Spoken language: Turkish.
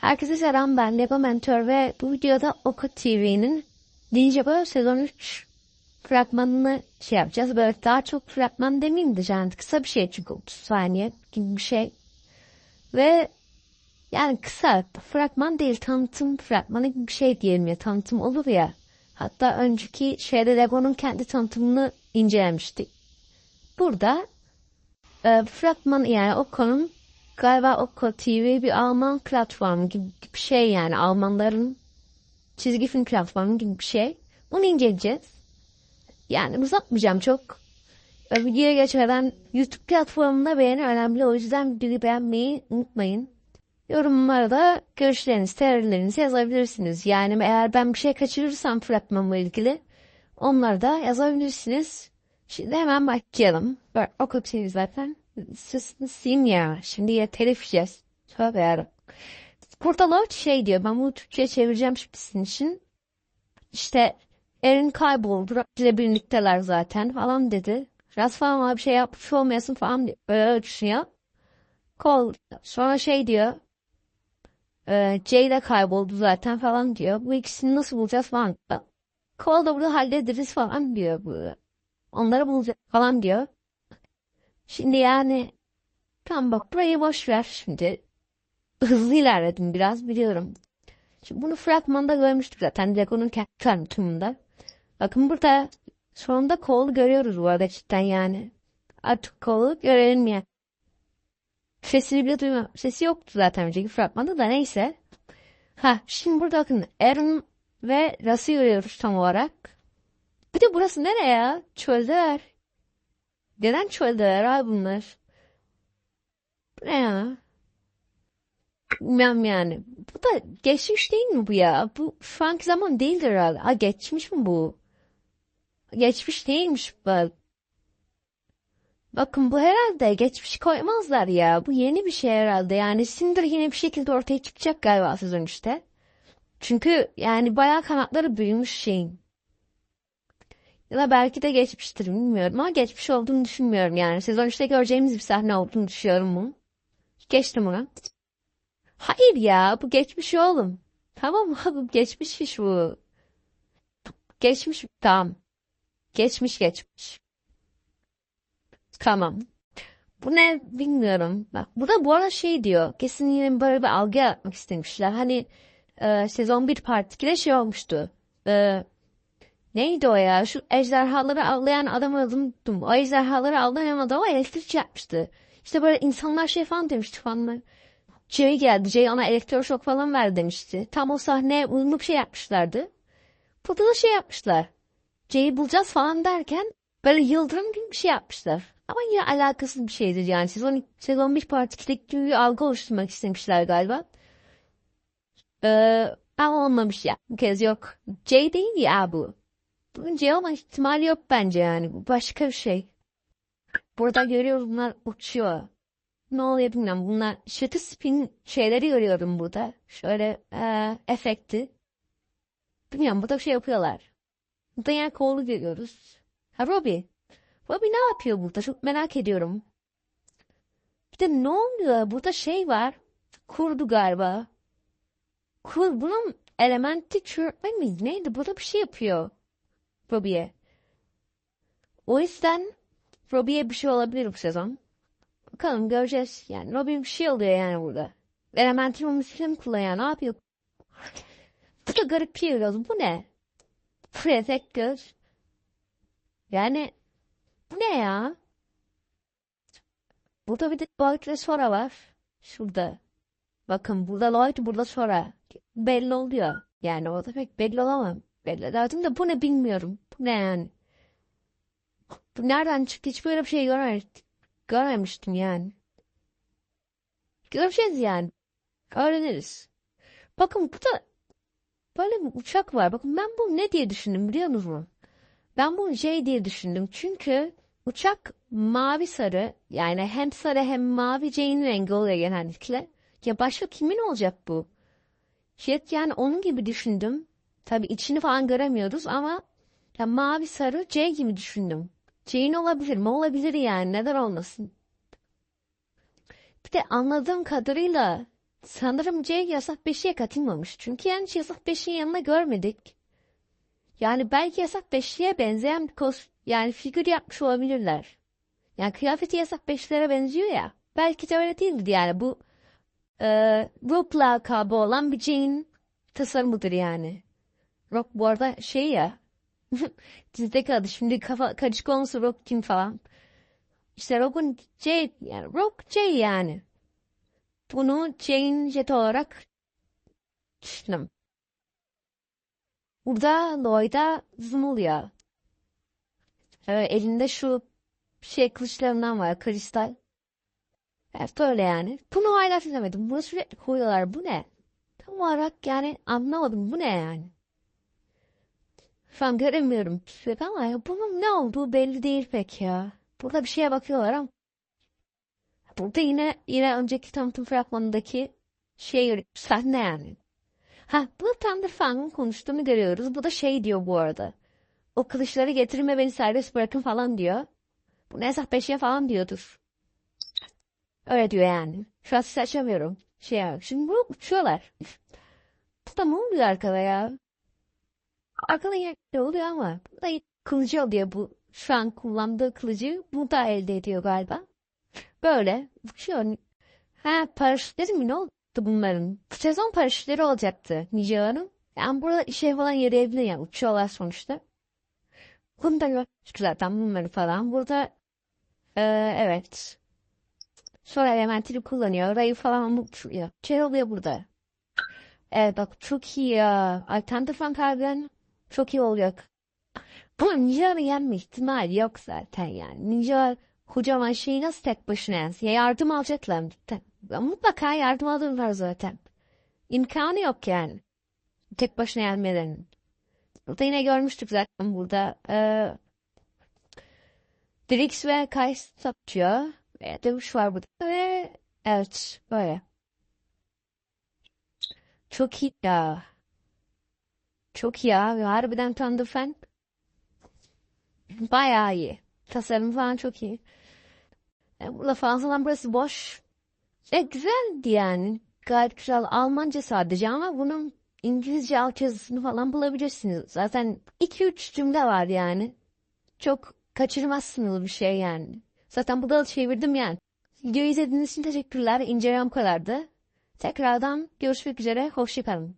Herkese selam ben Lego Mentor ve bu videoda Oku TV'nin Ninja sezon 3 fragmanını şey yapacağız. Böyle daha çok fragman demeyeyim de yani kısa bir şey çünkü 30 saniye gibi bir şey. Ve yani kısa fragman değil tanıtım fragmanı gibi bir şey diyelim ya tanıtım olur ya. Hatta önceki şeyde Lego'nun kendi tanıtımını incelemiştik. Burada e, fragman yani o konum galiba Okko TV bir Alman platformu gibi bir şey yani Almanların çizgi film platformu gibi bir şey. Bunu inceleyeceğiz. Yani uzatmayacağım çok. Videoya geçmeden YouTube platformunda beğeni önemli. O yüzden videoyu beğenmeyi unutmayın. Yorumlara da görüşlerinizi, teorilerinizi yazabilirsiniz. Yani eğer ben bir şey kaçırırsam fragmanla ilgili onları da yazabilirsiniz. Şimdi hemen başlayalım. Böyle okuyup zaten. Sus ya. Şimdi ya telif yiyeceğiz. Tövbe yarabbim. Şey diyor. Ben bunu Türkçe'ye çevireceğim sizin için. İşte Erin kayboldu. Ile birlikteler zaten falan dedi. Biraz falan bir şey yapmış olmayasın falan diyor. Böyle düşünüyor. Kol. Sonra şey diyor. E, Jay de kayboldu zaten falan diyor. Bu ikisini nasıl bulacağız falan. Kol da burada hallederiz falan diyor. Onları bulacağız falan diyor. Şimdi yani tam bak burayı boş ver şimdi. Hızlı ilerledim biraz biliyorum. Şimdi bunu fragmanda görmüştük zaten Dragon'un kendi tanıtımında. Bakın burada sonunda kolu görüyoruz bu arada cidden yani. Artık kolu görelim ya. Sesini bile duyma. Sesi yoktu zaten önceki fragmanda da neyse. Ha şimdi burada bakın Aaron ve Russ'ı görüyoruz tam olarak. Bir de burası nereye ya? Çöldeler. Neden çöldeler abi bunlar? Bu ne ya? Bilmem yani. Bu da geçmiş değil mi bu ya? Bu şu anki zaman değildir herhalde. Ha geçmiş mi bu? Geçmiş değilmiş bu. Bakın bu herhalde geçmiş koymazlar ya. Bu yeni bir şey herhalde. Yani Cinder yine bir şekilde ortaya çıkacak galiba sezon işte. Çünkü yani bayağı kanatları büyümüş şeyin. Ya da belki de geçmiştir bilmiyorum ama geçmiş olduğunu düşünmüyorum yani. Sezon 3'te göreceğimiz bir sahne olduğunu düşünüyorum bunu. Geçtim ona. Hayır ya bu geçmiş oğlum. Tamam abi geçmiş iş bu. Geçmiş tamam. Geçmiş geçmiş. Tamam. Bu ne bilmiyorum. Bak bu da bu arada şey diyor. Kesin yine böyle bir algı yaratmak istemişler. Hani e, sezon 1 part 2'de şey olmuştu. E, Neydi o ya? Şu ejderhaları avlayan adamı unuttum. O ejderhaları avlayan adama elektrik yapmıştı. İşte böyle insanlar şey falan demişti falan. Jay geldi. Jay ona elektroşok falan ver demişti. Tam o sahneye uyumlu şey yapmışlardı. Burada da şey yapmışlar. Jay'i bulacağız falan derken böyle yıldırım gibi bir şey yapmışlar. Ama yine alakasız bir şeydir yani. Sezon, sezon 1 partikideki gibi bir algı oluşturmak istemişler galiba. Ee, ama olmamış ya. Bu kez yok. Jay değil ya bu. Bunca ama ihtimali yok bence yani. Bu başka bir şey. Burada görüyoruz bunlar uçuyor. Ne oluyor bilmiyorum. Bunlar şıtı spin şeyleri görüyorum burada. Şöyle e, efekti. Bilmiyorum burada bir şey yapıyorlar. Burada yani kolu görüyoruz. Ha Robbie. Robbie ne yapıyor burada? Çok merak ediyorum. Bir de ne oluyor? Burada şey var. Kurdu galiba. Kur, bunun elementi çürütme mi? Neydi? Burada bir şey yapıyor. Robbie'ye. O yüzden Robbie'ye bir şey olabilir bu sezon. Bakalım göreceğiz. Yani Robbie bir şey oluyor yani burada. Elemental olmasını kullanıyor. Ne yapıyor? Bu da garip bir şey Bu ne? Protector. Yani bu ne ya? Burada bir de Lloyd ve Sora var. Şurada. Bakın burada Lloyd, burada Sora. Belli oluyor. Yani o da pek belli olamam. Lazım da bu ne bilmiyorum. Bu ne yani? Bu nereden çıktı? Hiç böyle bir şey görmemiştim, görmemiştim yani. Göreceğiz yani. Öğreniriz. Bakın burada böyle bir uçak var. Bakın ben bu ne diye düşündüm biliyor musunuz? Ben bunu şey diye düşündüm. Çünkü uçak mavi sarı yani hem sarı hem mavi Jane rengi oluyor genellikle. Ya başka kimin olacak bu? Şey yani onun gibi düşündüm. Tabi içini falan göremiyoruz ama ya mavi sarı C gibi düşündüm. C'in olabilir mi? Olabilir yani. Neden olmasın? Bir de anladığım kadarıyla sanırım C yasak 5'e katılmamış. Çünkü yani hiç yasak 5'in yanına görmedik. Yani belki yasak 5'liğe benzeyen bir kos yani figür yapmış olabilirler. Yani kıyafeti yasak 5'lere benziyor ya. Belki de öyle değildir yani bu e, Rock lakabı olan bir Jane tasarımıdır yani. Rock bu arada şey ya dizideki adı şimdi kafa karışık olmasa Rock kim falan. İşte Rock'un J yani Rock J yani. Bunu Jane Jet olarak düşündüm. Burada Lloyd'a zoom oluyor. Ee, elinde şu şey kılıçlarından var kristal. Evet öyle yani. Bunu hala çözemedim. Bunu sürekli koyuyorlar. Bu ne? Tam olarak yani anlamadım. Bu ne yani? Şu an göremiyorum. pek Ama bunun ne olduğu belli değil pek ya. Burada bir şeye bakıyorlar ama. Burada yine yine önceki tanıtım fragmanındaki şey sahne yani. Ha bu Thunder Fang'ın konuştuğunu görüyoruz. Bu da şey diyor bu arada. O kılıçları getirme beni serbest bırakın falan diyor. Bu ne beşiğe falan diyordur. Öyle diyor yani. Şu an ses açamıyorum. Şey ya. Şimdi bu uçuyorlar. Bu da ne oluyor arkada ya? Arkada yerde oluyor ama. Bu da kılıcı oluyor bu. Şu an kullandığı kılıcı bu da elde ediyor galiba. Böyle uçuyor. Ha paraşütleri mi ne oldu bunların? Bu sezon paraşütleri olacaktı Nicea'nın. Yani burada işe falan yarayabilir yani uçuyorlar sonuçta. Bunu da gördük zaten bunları falan. Burada e, evet. Sonra elementini kullanıyor. Rayı falan uçuyor. Şey oluyor burada. Evet bak çok iyi ya. Alternatif Ankara'dan çok iyi olacak. Ama Ninja'nın yenme ihtimali yok zaten yani. Ninja kocaman şeyi nasıl tek başına yensin? Ya yardım alacaklar Mutlaka yardım alırlar zaten. İmkanı yok yani. Tek başına yenmelerinin. Burada yine görmüştük zaten burada. Ee, Drix ve Kays satıyor. Ve dövüş var burada. Ve evet böyle. Çok iyi ya. Çok iyi abi. Harbiden Thunder Fan. Bayağı iyi. Tasarım falan çok iyi. E, burada fazladan burası boş. E, güzeldi yani. Gayet güzel. Almanca sadece ama bunun İngilizce altyazısını falan bulabilirsiniz. Zaten 2-3 cümle var yani. Çok kaçırmazsınız bir şey yani. Zaten bu da çevirdim yani. Videoyu izlediğiniz için teşekkürler. İncelem bu kadardı. Tekrardan görüşmek üzere. Hoşçakalın.